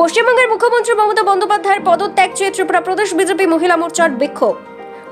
পশ্চিমবঙ্গের মুখ্যমন্ত্রী মমতা বন্দ্যোপাধ্যায়ের পদত্যাগ চেয়ে ত্রিপুরা প্রদেশ বিজেপি মহিলা মোর্চার বিক্ষোভ।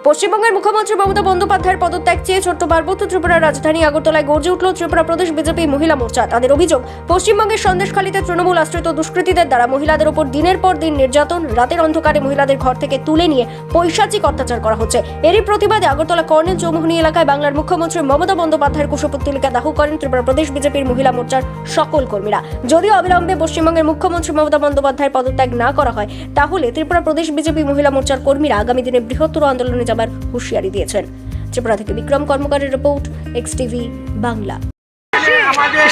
পশ্চিমবঙ্গের মুখ্যমন্ত্রী মমতা বন্দ্যোপাধ্যায়ের পদত্যাগ চেয়ে ছোট্ট পার্বত্য ত্রিপুরার রাজধানী আগরতলায় গর্জে উঠল ত্রিপুরা প্রদেশ বিজেপি মহিলা মোর্চা। তাদের অভিযোগ, পশ্চিমবঙ্গের সন্দেশখালীতে তৃণমূল আশ্রিত দুষ্কৃতীদের দ্বারা মহিলাদের উপর দিনের পর দিন নির্যাতন, রাতের অন্ধকারে মহিলাদের ঘর থেকে তুলে নিয়ে পৈশাচিক অত্যাচার করা হচ্ছে। এরই প্রতিবাদে আগরতলা কর্নেল চৌমুহনী এলাকায় বাংলার মুখ্যমন্ত্রী মমতা বন্দ্যোপাধ্যায়ের কুশপুত্তলিকা দাহ করেন ত্রিপুরা প্রদেশ বিজেপির মহিলা মোর্চার সকল কর্মীরা। যদিও অবিলম্বে পশ্চিমবঙ্গের মুখ্যমন্ত্রী মমতা বন্দ্যোপাধ্যায়ের পদত্যাগ না করা হয়, তাহলে ত্রিপুরা প্রদেশ বিজেপি মহিলা মোর্চার কর্মীরা আগামী দিনে বৃহত্তর আন্দোলনে যাবার হুঁশিয়ারি দিয়েছেন। ত্রিপুরা থেকে বিক্রম কর্মকারের রিপোর্ট, এক্স টিভি, বাংলা। আমাদের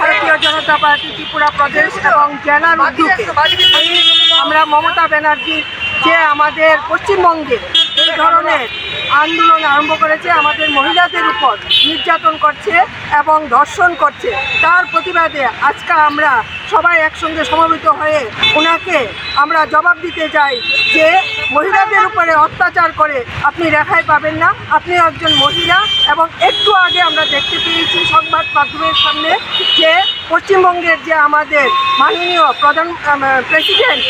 ভারতীয় জনতা পার্টি, ত্রিপুরা প্রদেশ এবং জেলার উদ্যোগে আমরা মমতা ব্যানার্জি যে আমাদের পশ্চিমবঙ্গে ধরনের আন্দোলন আরম্ভ করেছে আমাদের মহিলাদের উপর নির্যাতন করছে এবং ধর্ষণ করছে। তার প্রতিবাদে আজকে আমরা সবাই একসঙ্গে সমবেত হয়ে ওনাকে আমরা জবাব দিতে যাই যে মহিলাদের উপরে অত্যাচার করে আপনি রেখাই পাবেন না। আপনি একজন মহিলা এবং একটু আগে আমরা দেখতে পেয়েছি মাধ্যমের সামনে যে পশ্চিমবঙ্গের যে আমাদের মাননীয় প্রধান প্রেসিডেন্ট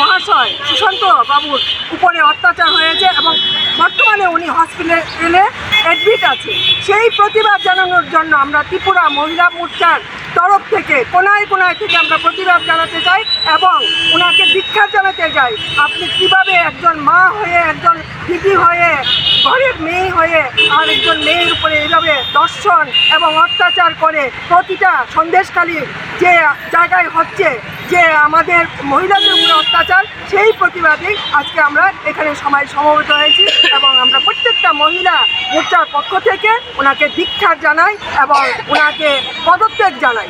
মহাশয় সুশান্ত বাবুর উপরে অত্যাচার হয়েছে এবং বর্তমানে উনি হসপিটালে অ্যাডমিট আছে। সেই প্রতিবাদ জানানোর জন্য আমরা ত্রিপুরা মহিলা মোর্চার তরফ থেকে, কোনায় কোনায় থেকে আমরা প্রতিবাদ জানাতে চাই এবং ওনাকে দীক্ষা জানাতে চাই। আপনি কীভাবে একজন মা হয়ে, একজন দিদি হয়ে, ঘরের মেয়ে হয়ে আর একজন মেয়ের উপরে এইভাবে দর্শন এবং অত্যাচার করে প্রতিটা সন্দেশখালী যে জায়গায় হচ্ছে, যে আমাদের মহিলাদের উপরে অত্যাচার, সেই প্রতিবাদেই আজকে আমরা এখানে সবাই সমবেত হয়েছি। আমরা প্রত্যেকটা মহিলা মোর্চার পক্ষ থেকে ওনাকে দীক্ষা জানাই এবং ওনাকে পদত্যাগ জানাই।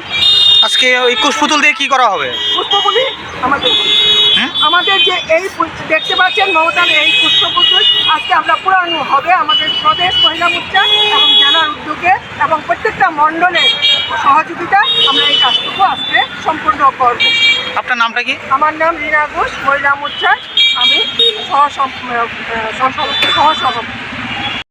আজকে ওই কুশপুতুল দিয়ে কি করা হবে? পুষ্পগুলি আমাদের। আমাদের যে এই দেখতে পাচ্ছেন মমতার এই পুষ্পপুতুল আজকে আমরা পুরানো হবে আমাদের প্রদেশ মহিলা মোর্চা এবং জেলার উদ্যোগে এবং প্রত্যেকটা মণ্ডলের সহযোগিতা আমরা এই কাজটুকু আজকে সম্পূর্ণ করব। আপনার নামটা কি? আমার নাম রীনা ঘোষ মহিলা মোর্চার savaş, e, savaş, savaş alıp